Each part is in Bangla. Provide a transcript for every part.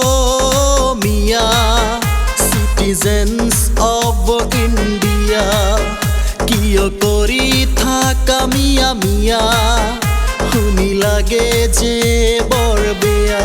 অসমীয়া চিটিজেন্স অব ইণ্ডিয়া কিয় কৰি থাকা মিয়া মিয়া শুনি লাগে যে বৰ বেয়া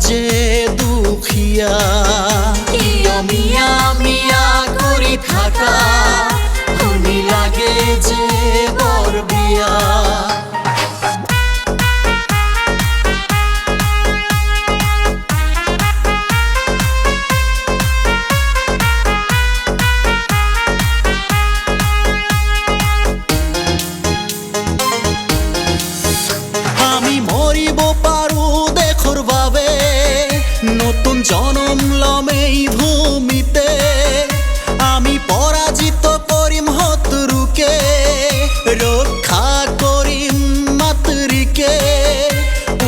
যে দুখীয়া নতুন জনম লম এই ভূমিতে। আমি পৰাজিত কৰিম শত্ৰুকে ৰক্ষা কৰিম মাতৃকে।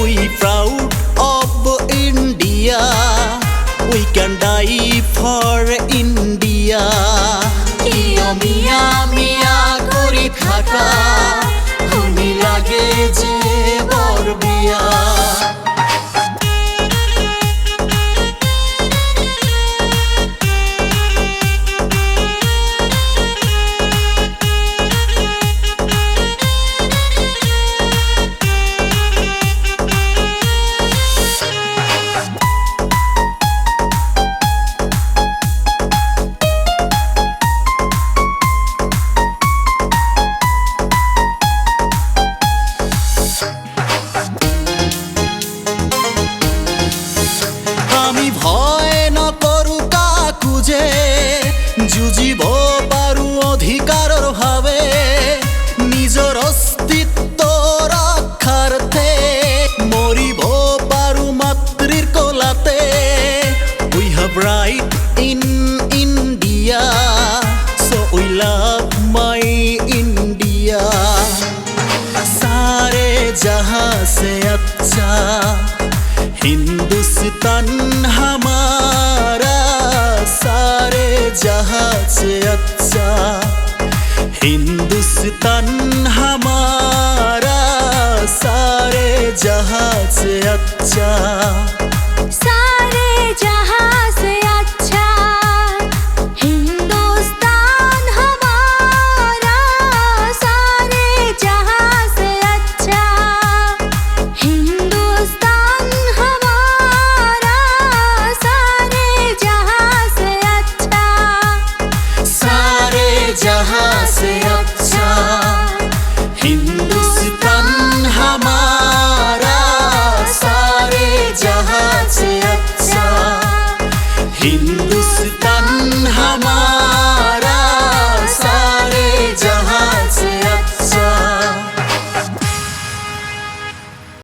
We proud of India we can die for India মিয়া মিয়া কৰি থাকা লাগে যে বৰ বিয়া আমি ভয় নকৰো কাকু যে যুঁজিব পারু অধিকাৰৰ ভাৱে हिंदुस्तान हमारा सारे जहां से अच्छा हिंदुस्तान हमारा सारे जहां से अच्छा মুস্তান হামা